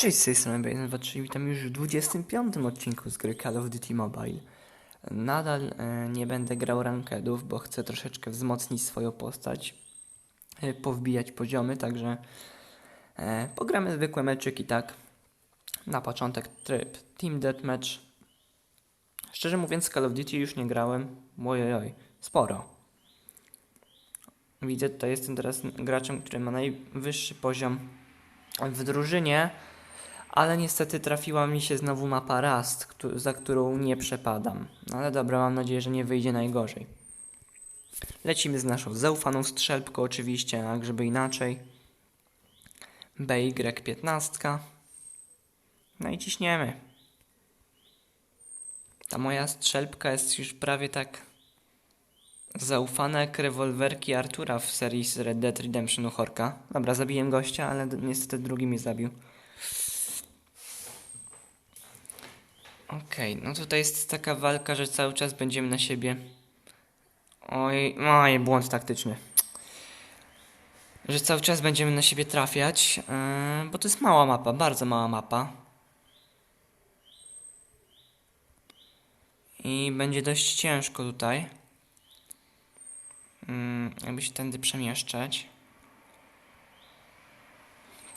Cześć, z tej strony B123, witam już w 25 odcinku z gry Call of Duty Mobile. Nadal e, nie będę grał rankedów, bo chcę troszeczkę wzmocnić swoją postać, e, powbijać poziomy, także e, pogramy zwykłe meczyki, tak? Na początek tryb Team Deathmatch. Szczerze mówiąc, Call of Duty już nie grałem, ojojoj, sporo. Widzę, tutaj jestem teraz graczem, który ma najwyższy poziom w drużynie, ale niestety trafiła mi się znowu mapa Rust, za którą nie przepadam. No Ale dobra, mam nadzieję, że nie wyjdzie najgorzej. Lecimy z naszą zaufaną strzelbką oczywiście, a żeby inaczej. BY15. No i ciśniemy. Ta moja strzelbka jest już prawie tak zaufana jak rewolwerki Artura w serii z Red Dead Redemption Horka. Dobra, zabiłem gościa, ale niestety drugi mnie zabił. Okej, no tutaj jest taka walka, że cały czas będziemy na siebie. Oj, oj, błąd taktyczny. Że cały czas będziemy na siebie trafiać, yy, bo to jest mała mapa, bardzo mała mapa. I będzie dość ciężko tutaj. Mm, jakby się tędy przemieszczać.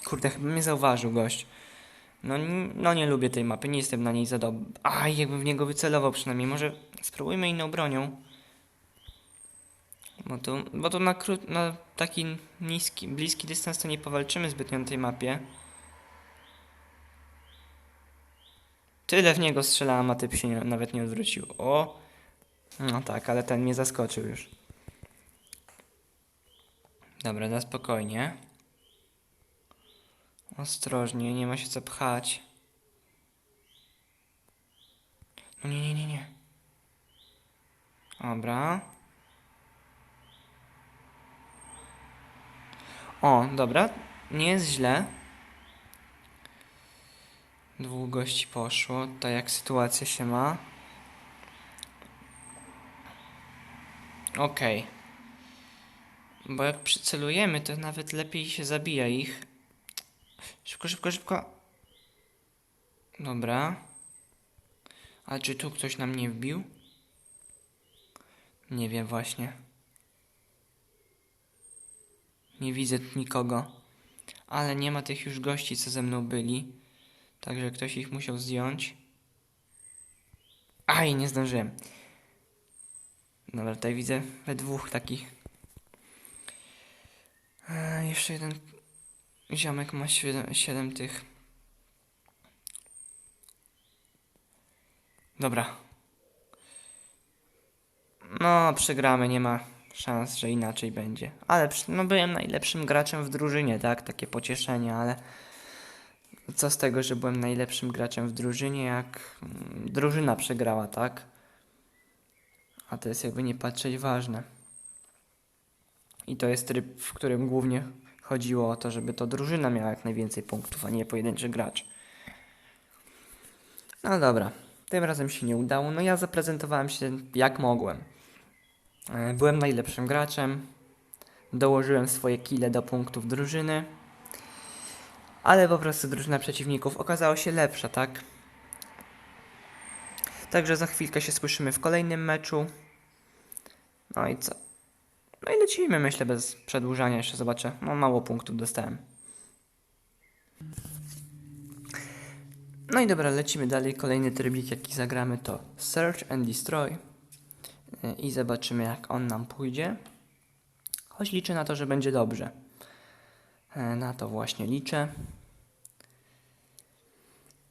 Kurde, chyba mnie zauważył gość. No, no nie lubię tej mapy, nie jestem na niej za dobry. Aj, jakbym w niego wycelował przynajmniej. Może spróbujmy inną bronią. Bo to, bo to na, kró- na taki niski, bliski dystans to nie powalczymy zbytnio na tej mapie. Tyle w niego strzelałem, a typ się nie, nawet nie odwrócił. O! No tak, ale ten mnie zaskoczył już. Dobra, na spokojnie. Ostrożnie, nie ma się co pchać. No nie, nie, nie, nie. Dobra. O, dobra. Nie jest źle. Dwóch gości poszło. To jak sytuacja się ma? Okej. Bo jak przycelujemy, to nawet lepiej się zabija ich. Szybko, szybko, szybko. Dobra. A czy tu ktoś nam nie wbił? Nie wiem właśnie. Nie widzę nikogo. Ale nie ma tych już gości, co ze mną byli. Także ktoś ich musiał zdjąć. Aj, nie zdążyłem. Dobra, tutaj widzę we dwóch takich. E, jeszcze jeden Ziomek ma 7, siedem tych. Dobra. No, przegramy, nie ma szans, że inaczej będzie. Ale no, byłem najlepszym graczem w drużynie, tak? Takie pocieszenie, ale co z tego, że byłem najlepszym graczem w drużynie, jak mm, drużyna przegrała, tak? A to jest jakby nie patrzeć ważne. I to jest tryb, w którym głównie chodziło o to, żeby to drużyna miała jak najwięcej punktów, a nie pojedynczy gracz. No dobra, tym razem się nie udało. No ja zaprezentowałem się jak mogłem. E, Byłem najlepszym graczem, dołożyłem swoje kile do punktów drużyny, ale po prostu drużyna przeciwników okazała się lepsza, tak? Także za chwilkę się słyszymy w kolejnym meczu. No i co? No i lecimy, myślę, bez przedłużania. Jeszcze zobaczę. No, mało punktów dostałem. No i dobra, lecimy dalej. Kolejny trybik, jaki zagramy, to Search and Destroy. I zobaczymy, jak on nam pójdzie. Choć liczę na to, że będzie dobrze. Yy, Na to właśnie liczę.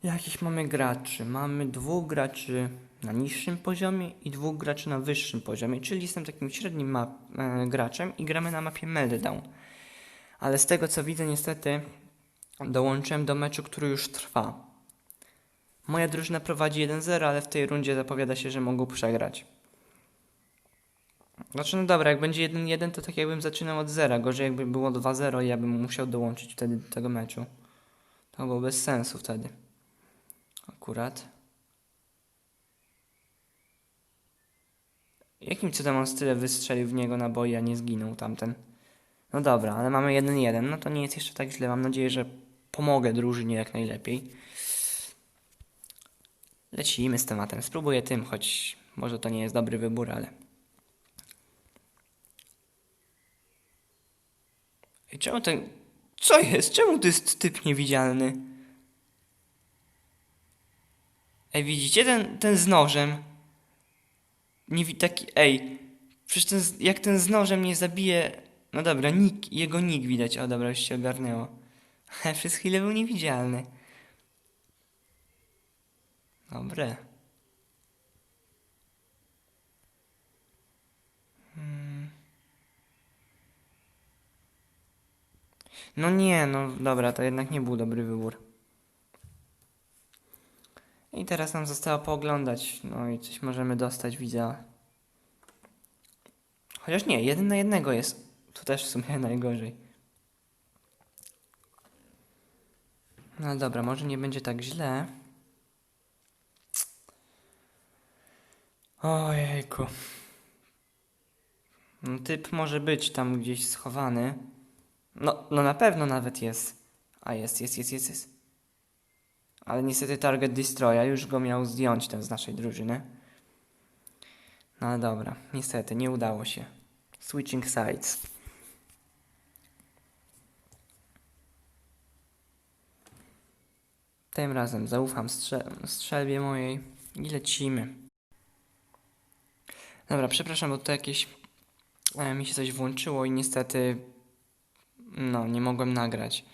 Jakich mamy graczy? Mamy dwóch graczy na niższym poziomie i dwóch graczy na wyższym poziomie, czyli jestem takim średnim map, e, graczem i gramy na mapie Meltdown. Ale z tego co widzę, niestety dołączyłem do meczu, który już trwa. Moja drużyna prowadzi 1-0, ale w tej rundzie zapowiada się, że mogą przegrać. Znaczy, no dobra, jak będzie 1-1, to tak jakbym zaczynał od zera. Gorzej jakby było 2-0 i ja bym musiał dołączyć wtedy do tego meczu. To było bez sensu wtedy. Akurat. Jakim cudem on tyle wystrzelił w niego naboi, a nie zginął tamten? No dobra, ale mamy 1-1, no to nie jest jeszcze tak źle. Mam nadzieję, że pomogę drużynie jak najlepiej. Lecimy z tematem. Spróbuję tym, choć może to nie jest dobry wybór, ale. I czemu ten. Co jest? Czemu to jest typ niewidzialny? Ej, widzicie ten, ten z nożem? Nie taki. Ej, przecież ten, jak ten z nożem nie zabije. No dobra, nick, jego nick widać. O dobra, już się ogarnęło. Ale przez chwilę był niewidzialny. Dobre. Hmm. No nie, no dobra, to jednak nie był dobry wybór. I teraz nam zostało pooglądać, no i coś możemy dostać, widzę. Chociaż nie, jeden na jednego jest. Tu też w sumie najgorzej. No dobra, może nie będzie tak źle. Ojejku. No, typ może być tam gdzieś schowany. No, no na pewno nawet jest. A jest, jest, jest, jest, jest. Ale niestety Target Destroya już go miał zdjąć ten z naszej drużyny. No ale dobra, niestety nie udało się. Switching sides. Tym razem zaufam strze- strzelbie mojej i lecimy. Dobra, przepraszam, bo to jakieś e, mi się coś włączyło i niestety no, nie mogłem nagrać.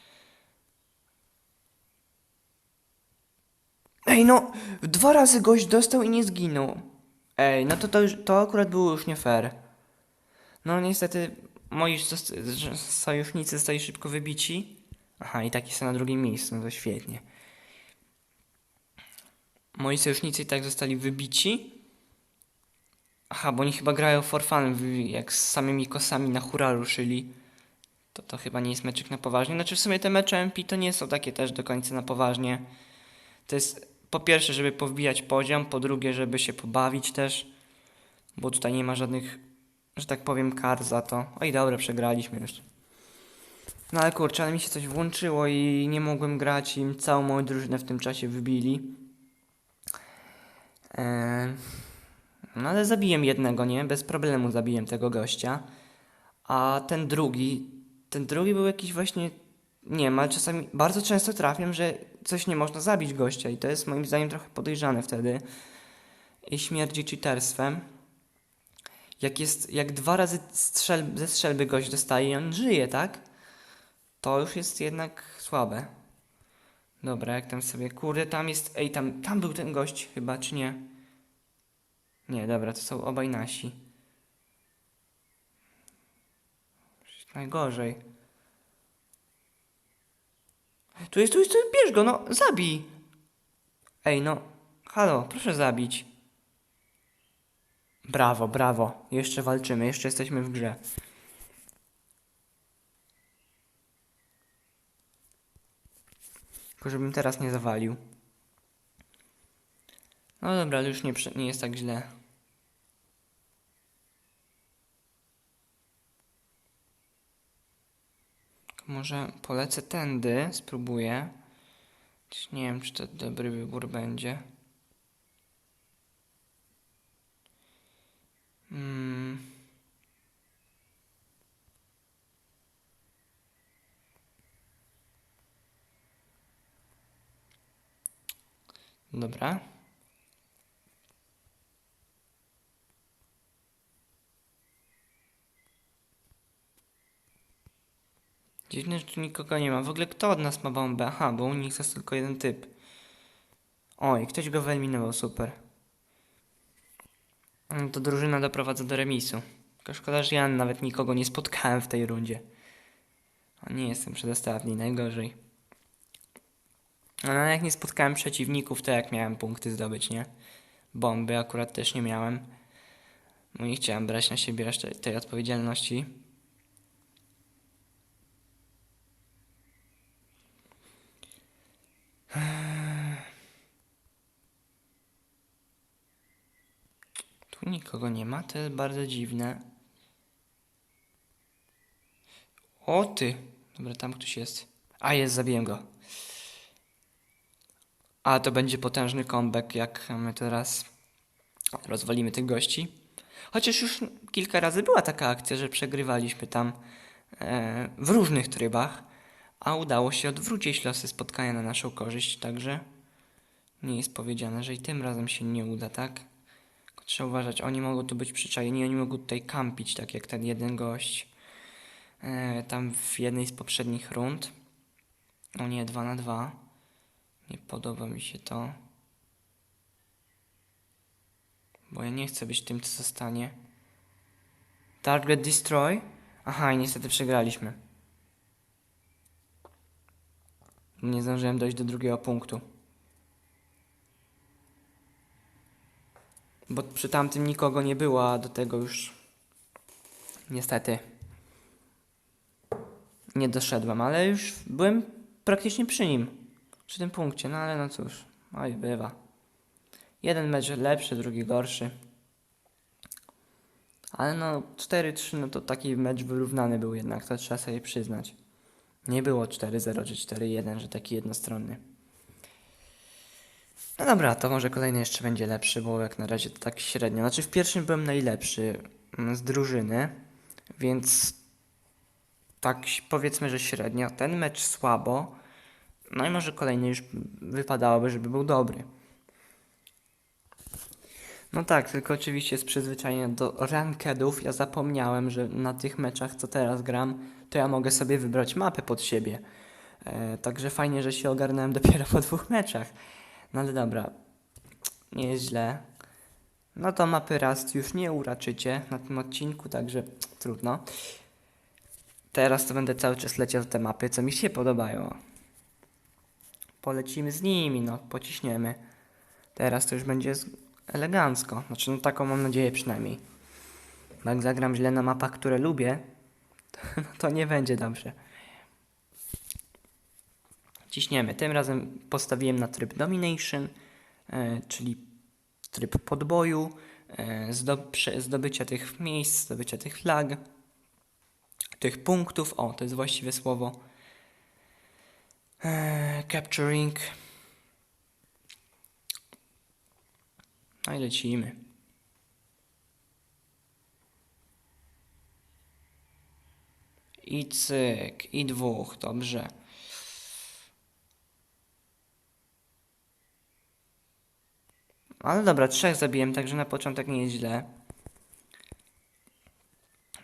Ej, no, dwa razy gość dostał i nie zginął. Ej, no to to, już, to akurat było już nie fair. No niestety moi sojusznicy zostali szybko wybici. Aha, i taki są na drugim miejscu, no to świetnie. Moi sojusznicy i tak zostali wybici. Aha, bo oni chyba grają for fun, jak z samymi kosami na hura ruszyli. To to chyba nie jest meczek na poważnie. Znaczy w sumie te mecze MP to nie są takie też do końca na poważnie. To jest po pierwsze, żeby powbijać poziom, po drugie, żeby się pobawić też, bo tutaj nie ma żadnych, że tak powiem, kar za to. Oj, dobra, przegraliśmy już. No ale kurczę, ale mi się coś włączyło i nie mogłem grać i całą moją drużynę w tym czasie wybili. Eee, no ale zabiłem jednego, nie? Bez problemu zabiłem tego gościa. A ten drugi, ten drugi był jakiś właśnie, nie ale czasami bardzo często trafiam, że coś nie można zabić gościa i to jest moim zdaniem trochę podejrzane wtedy. I śmierdzi cheaterstwem. Jak jest, jak dwa razy strzel, ze strzelby gość dostaje i on żyje, tak? To już jest jednak słabe. Dobra, jak tam sobie, kurde, tam jest, ej, tam, tam był ten gość chyba, czy nie? Nie, dobra, to są obaj nasi. Najgorzej. Tu jest, tu jest, tu jest, bierz go, no, zabij. Ej, no, halo, proszę zabić. Brawo, brawo. Jeszcze walczymy, jeszcze jesteśmy w grze. Tylko żebym teraz nie zawalił. No dobra, już nie, nie jest tak źle. Może polecę tędy, spróbuję. Nie wiem, czy to dobry wybór będzie. Mm. Dobra. Dziwne, że tu nikogo nie ma. W ogóle kto od nas ma bombę? Aha, bo u nich jest tylko jeden typ. Oj, ktoś go wyeliminował, super. No To drużyna doprowadza do remisu. Tylko szkoda, że ja nawet nikogo nie spotkałem w tej rundzie. O, nie jestem przedostatni, najgorzej. No, ale jak nie spotkałem przeciwników, to jak miałem punkty zdobyć, nie? Bomby akurat też nie miałem. Bo nie chciałem brać na siebie tej odpowiedzialności. Tu nikogo nie ma, to jest bardzo dziwne. O ty! Dobra, tam ktoś jest. A jest, zabiłem go. A to będzie potężny comeback, jak my teraz rozwalimy tych gości. Chociaż już kilka razy była taka akcja, że przegrywaliśmy tam e, w różnych trybach, a udało się odwrócić losy spotkania na naszą korzyść, także nie jest powiedziane, że i tym razem się nie uda, tak? Trzeba uważać, oni mogą tu być przyczajeni, oni mogą tutaj kampić, tak jak ten jeden gość e, tam w jednej z poprzednich rund. O nie, 2 na 2. Nie podoba mi się to. Bo ja nie chcę być tym, co zostanie. Target Destroy? Aha, i niestety przegraliśmy. Nie zdążyłem dojść do drugiego punktu. Bo przy tamtym nikogo nie było, a do tego już niestety nie doszedłem, ale już byłem praktycznie przy nim. Przy tym punkcie, no ale no cóż, oj bywa. Jeden mecz lepszy, drugi gorszy. Ale no 4-3 no to taki mecz wyrównany był jednak, to trzeba sobie przyznać. Nie było 4-0 czy 4-1, że taki jednostronny. No dobra, to może kolejny jeszcze będzie lepszy, bo jak na razie to tak średnio. Znaczy w pierwszym byłem najlepszy mm, z drużyny, więc tak powiedzmy, że średnio. Ten mecz słabo. No i może kolejny już wypadałoby, żeby był dobry. No tak, tylko oczywiście z przyzwyczajenia do rankedów ja zapomniałem, że na tych meczach, co teraz gram, to ja mogę sobie wybrać mapę pod siebie. E, także fajnie, że się ogarnąłem dopiero po dwóch meczach. No ale dobra, nie jest źle. No to mapy raz już nie uraczycie na tym odcinku, także trudno. Teraz to będę cały czas leciał te mapy, co mi się podobają. Polecimy z nimi, no, pociśniemy. Teraz to już będzie elegancko. Znaczy, no taką mam nadzieję przynajmniej. Jak zagram źle na mapach, które lubię, no, to nie będzie dobrze. Ciśniemy. Tym razem postawiłem na tryb Domination, e, czyli tryb podboju, e, zdobycia tych miejsc, zdobycia tych flag, tych punktów. O, to jest właściwe słowo. E, capturing. No i lecimy. I cyk, i dwóch, dobrze. Ale dobra, trzech zabiłem, także na początek nie jest źle.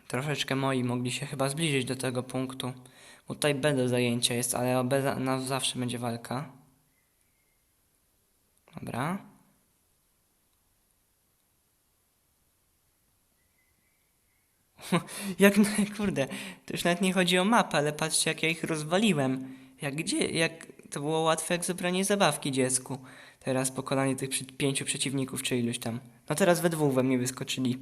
Troszeczkę moi mogli się chyba zbliżyć do tego punktu. Bo tutaj B do zajęcia jest, ale na zawsze będzie walka. Dobra. jak, kurde, to już nawet nie chodzi o mapę, ale patrzcie jak ja ich rozwaliłem. Jak gdzie, jak to było łatwe jak zebranie zabawki dziecku. Teraz pokonanie tych pięciu przeciwników czy iluś tam. No teraz we dwóch we mnie wyskoczyli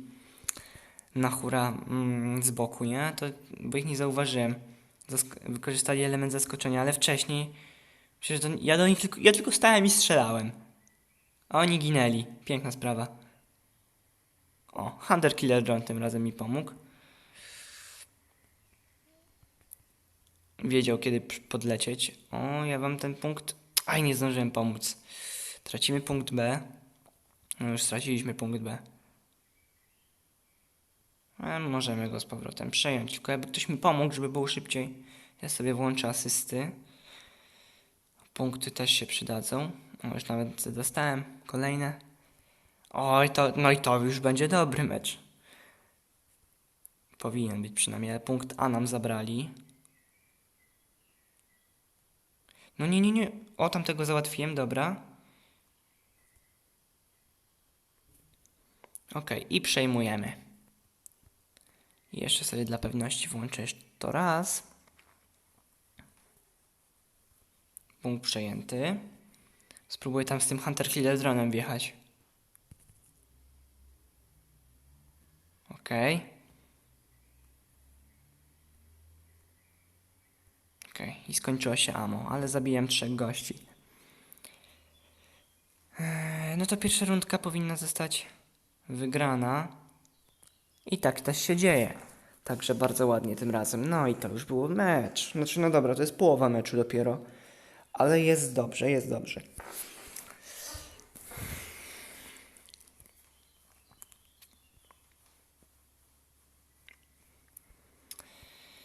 na hura mm, z boku, nie? To, bo ich nie zauważyłem. Zask- wykorzystali element zaskoczenia, ale wcześniej przecież to, ja do nich tylko, ja tylko stałem i strzelałem. A oni ginęli. Piękna sprawa. O, Hunter Killer John tym razem mi pomógł. Wiedział, kiedy podlecieć. O, ja wam ten punkt... Aj, nie zdążyłem pomóc. Tracimy punkt B. No już straciliśmy punkt B. Ale możemy go z powrotem przejąć. Tylko jakby ktoś mi pomógł, żeby było szybciej. Ja sobie włączę asysty. Punkty też się przydadzą. O, już nawet dostałem kolejne. Oj, to, no i to już będzie dobry mecz. Powinien być przynajmniej, ale punkt A nam zabrali. No nie, nie, nie. O, tamtego załatwiłem, dobra. Okej, i przejmujemy. Jeszcze sobie dla pewności włączę to raz. Punkt przejęty. Spróbuję tam z tym Hunter Killer dronem wjechać. Okej. Okej, i skończyło się ammo, ale zabiłem trzech gości. Eee, no to pierwsza rundka powinna zostać wygrana. I tak też się dzieje. Także bardzo ładnie tym razem. No i to już był mecz. Znaczy, no dobra, to jest połowa meczu dopiero. Ale jest dobrze, jest dobrze.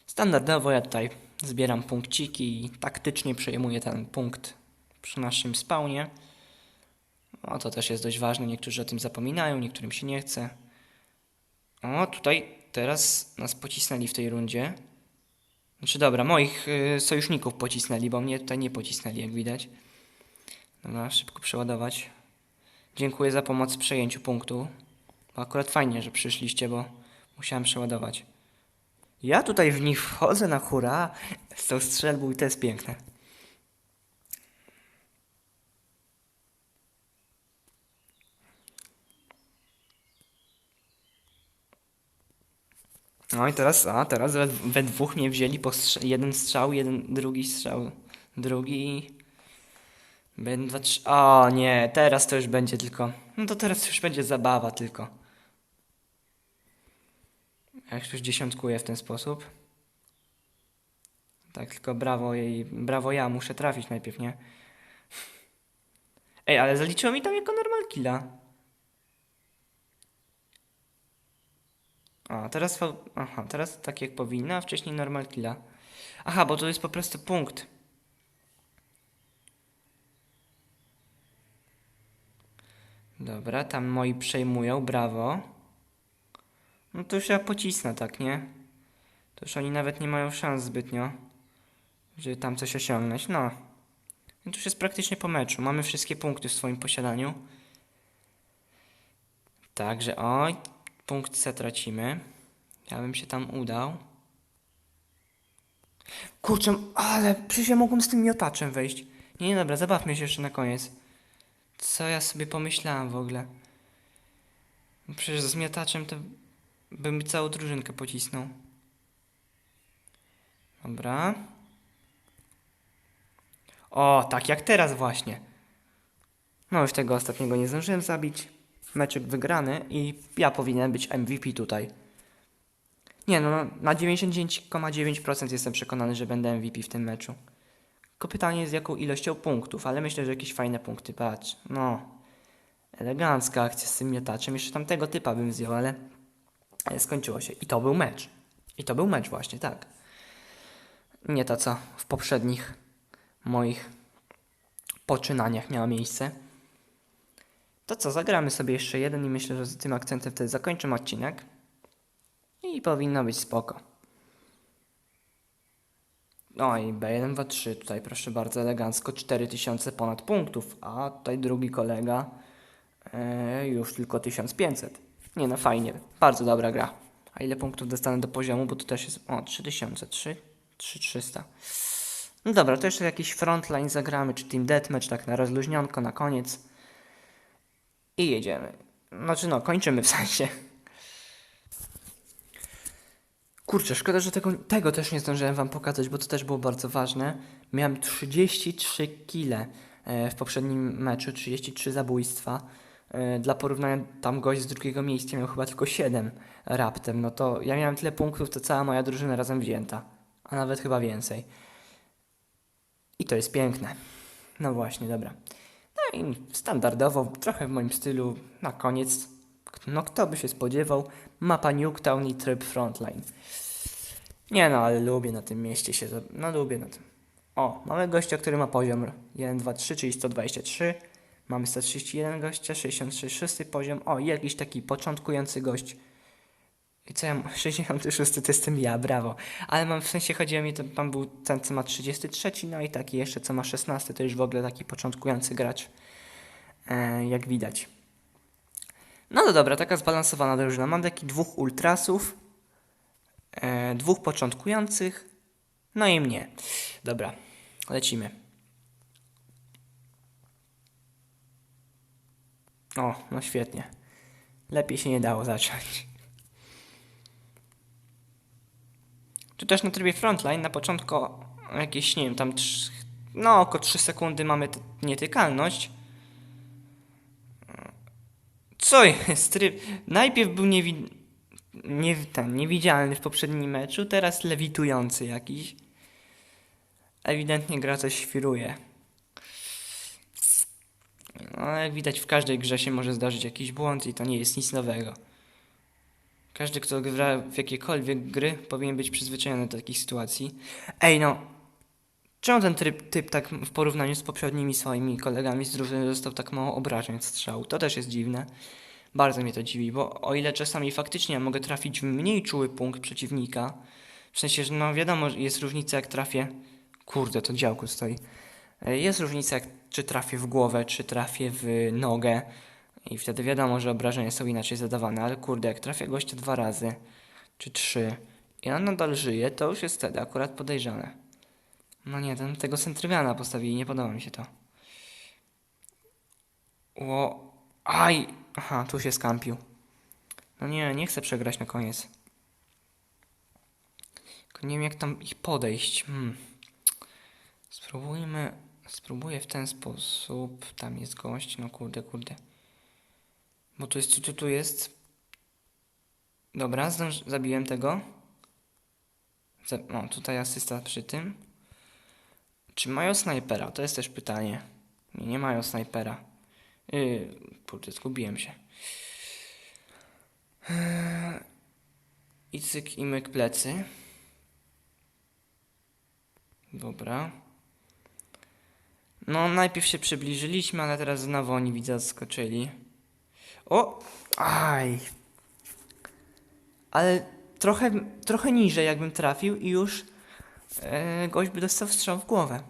Standardowo ja tutaj zbieram punkciki i taktycznie przejmuję ten punkt przy naszym spawnie. O, to też jest dość ważne. Niektórzy o tym zapominają, niektórym się nie chce. O, tutaj teraz nas pocisnęli w tej rundzie. Znaczy dobra, moich y, sojuszników pocisnęli, bo mnie tutaj nie pocisnęli, jak widać. Dobra, szybko przeładować. Dziękuję za pomoc w przejęciu punktu. Bo akurat fajnie, że przyszliście, bo musiałem przeładować. Ja tutaj w nich wchodzę na hura z tą strzelbą i to jest piękne. No i teraz, a teraz we, we dwóch mnie wzięli po strze- jeden strzał, jeden drugi strzał, drugi. Będę dwa, trzy. O nie, teraz to już będzie tylko. No to teraz już będzie zabawa tylko. Jak już dziesiątkuję w ten sposób. Tak, tylko brawo jej, brawo ja, muszę trafić najpierw, nie? Ej, ale zaliczyło mi tam jako normal killa. A, teraz. Aha, teraz tak jak powinno, a wcześniej normal killa. Aha, bo to jest po prostu punkt. Dobra, tam moi przejmują, brawo. No to już ja pocisnę, tak, nie? To już oni nawet nie mają szans zbytnio, żeby tam coś osiągnąć. No. No już jest praktycznie po meczu. Mamy wszystkie punkty w swoim posiadaniu. Także, oj, punkt C tracimy. Ja bym się tam udał. Kurczę, ale przecież ja mogłem z tym miotaczem wejść. Nie, nie, dobra, zabawmy się jeszcze na koniec. Co ja sobie pomyślałem w ogóle? Przecież z miotaczem to bym całą drużynkę pocisnął. Dobra. O, tak jak teraz właśnie. No już tego ostatniego nie zdążyłem zabić. Meczek wygrany i ja powinienem być MVP tutaj. Nie no, na 99,9% jestem przekonany, że będę MVP w tym meczu. Tylko pytanie jest jaką ilością punktów, ale myślę, że jakieś fajne punkty, patrz. No, elegancka akcja z tym miotaczem. Jeszcze tamtego typa bym ale ale skończyło się. I to był mecz. I to był mecz właśnie, tak. Nie to, co w poprzednich moich poczynaniach miało miejsce. To co, zagramy sobie jeszcze jeden i myślę, że z tym akcentem wtedy zakończymy odcinek. I powinno być spoko. No i B1, 2, 3, tutaj proszę bardzo elegancko, 4000 ponad punktów, a tutaj drugi kolega e, już tylko 1500. Nie no, fajnie, bardzo dobra gra. A ile punktów dostanę do poziomu, bo to też jest, o, 3000, 3, 3300. No dobra, to jeszcze jakiś frontline zagramy, czy team deathmatch, tak na rozluźnionko, na koniec. I jedziemy. Znaczy no, kończymy w sensie. Kurczę, szkoda, że tego, tego też nie zdążyłem wam pokazać, bo to też było bardzo ważne. Miałem 33 kile e, w poprzednim meczu, 33 zabójstwa. E, Dla porównania tam gość z drugiego miejsca miał chyba tylko 7 raptem. No to ja miałem tyle punktów, to cała moja drużyna razem wzięta. A nawet chyba więcej. I to jest piękne. No właśnie, dobra. No i standardowo, trochę w moim stylu, na koniec, no kto by się spodziewał, mapa Nuketown i tryb Frontline. Nie no, ale lubię na tym mieście się, no lubię na tym. O, mamy gościa, który ma poziom 1, 2, 3, czyli 123. Mamy 131 gościa, 63, szósty poziom. O, jakiś taki początkujący gość. I co ja mam? 66 to jestem ja, brawo. Ale mam w sensie chodziło mi, to pan był ten, co ma 33, no i taki jeszcze, co ma 16, to już w ogóle taki początkujący gracz. E, jak widać. No to dobra, taka zbalansowana drużyna. Mam takich dwóch ultrasów, e, dwóch początkujących, no i mnie. Dobra, lecimy. O, no świetnie. Lepiej się nie dało zacząć. Tu też na trybie frontline na początku jakieś, nie wiem, tam trz- no około 3 sekundy mamy nietykalność. Co jest tryb? Najpierw był niewid... nie, ten, niewidzialny w poprzednim meczu, teraz lewitujący jakiś. Ewidentnie gra coś świruje. No, jak widać, w każdej grze się może zdarzyć jakiś błąd i to nie jest nic nowego. Każdy, kto gra w jakiekolwiek gry, powinien być przyzwyczajony do takich sytuacji. Ej, no! Czemu ten tryb, typ tak w porównaniu z poprzednimi swoimi kolegami z drużyny dostał tak mało obrażeń od strzału? To też jest dziwne. Bardzo mnie to dziwi, bo o ile czasami faktycznie mogę trafić w mniej czuły punkt przeciwnika, w sensie, że no wiadomo, jest różnica jak trafię... Kurde, to działku stoi. E, Jest różnica, czy trafię w głowę, czy trafię w nogę. I wtedy wiadomo, że obrażenia są inaczej zadawane, ale kurde, jak trafię gościa dwa razy, czy trzy, i on nadal żyje, to już jest wtedy akurat podejrzane. No nie, ten, tego centrygana postawili, nie podoba mi się to. Ło... Aj! Aha, tu się skampił. No nie, nie chcę przegrać na koniec. Tylko nie wiem, jak tam ich podejść. Hmm. Spróbujmy... Spróbuję w ten sposób. Tam jest gość. No kurde, kurde. Bo tu jest, tu, tu, jest. Dobra, zdąż, zabiłem tego. Za, o, tutaj asysta przy tym. Czy mają snajpera? To jest też pytanie. Nie, nie mają snajpera. Yy, kurde, zgubiłem się. Yy, I cyk, i myk plecy. Dobra. No, najpierw się przybliżyliśmy, ale teraz znowu oni widzę zaskoczyli. O! Aj! Ale trochę, trochę niżej jakbym trafił i już e, gość by dostał strzał w głowę.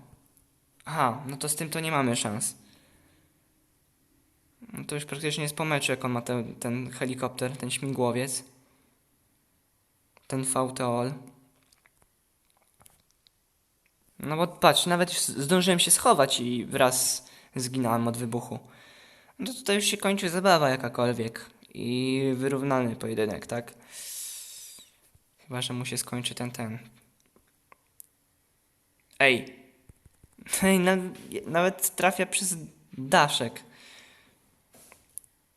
Aha, no to z tym to nie mamy szans. No to już praktycznie jest po meczu, jak on ma ten, ten helikopter, ten śmigłowiec. Ten VTOL. No bo patrz, nawet już zdążyłem się schować i wraz zginąłem od wybuchu. No to tutaj już się kończy zabawa jakakolwiek. I wyrównany pojedynek, tak? Chyba, że mu się skończy ten, ten. Ej! Ej, na, nawet trafia przez daszek.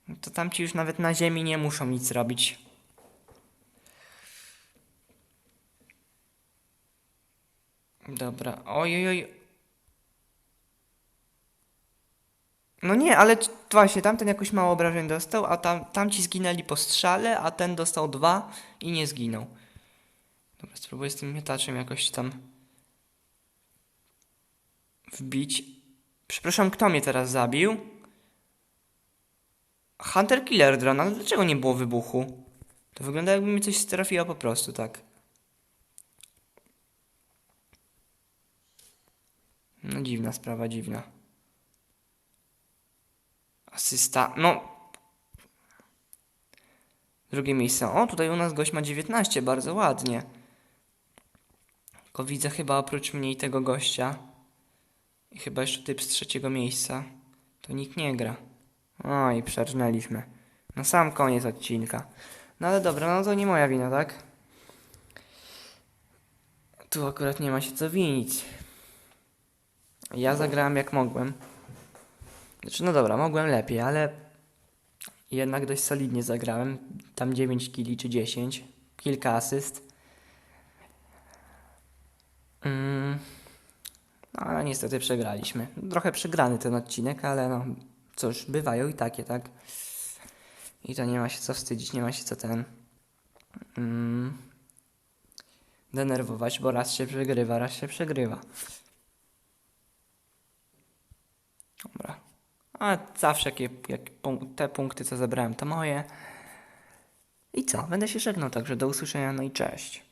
No To tamci już nawet na ziemi nie muszą nic robić. Dobra, oj, oj. No nie, ale właśnie tamten jakoś mało obrażeń dostał, a tam, tamci zginęli po strzale, a ten dostał dwa i nie zginął. Dobra, spróbuję z tym mietaczem jakoś tam wbić. Przepraszam, kto mnie teraz zabił? Hunter Killer Drone, ale dlaczego nie było wybuchu? To wygląda jakby mi coś trafiło po prostu, tak. No dziwna sprawa, dziwna. Asysta, no. Drugie miejsce. O, tutaj u nas gość ma 19, bardzo ładnie. Tylko widzę chyba oprócz mnie i tego gościa. I chyba jeszcze typ z trzeciego miejsca. To nikt nie gra. O, i przerżnęliśmy. Na sam koniec odcinka. No ale dobra, no to nie moja wina, tak? Tu akurat nie ma się co winić. Ja zagrałem jak mogłem. Znaczy, no dobra, mogłem lepiej, ale jednak dość solidnie zagrałem. Tam 9 kili czy 10. Kilka asyst. Mm. No, ale niestety przegraliśmy. Trochę przegrany ten odcinek, ale no cóż, bywają i takie, tak? I to nie ma się co wstydzić, nie ma się co ten. Mm, denerwować, bo raz się przegrywa, raz się przegrywa. Dobra. A zawsze jakie, te punkty, co zebrałem, to moje. I co? Będę się żegnał, także do usłyszenia, no i cześć.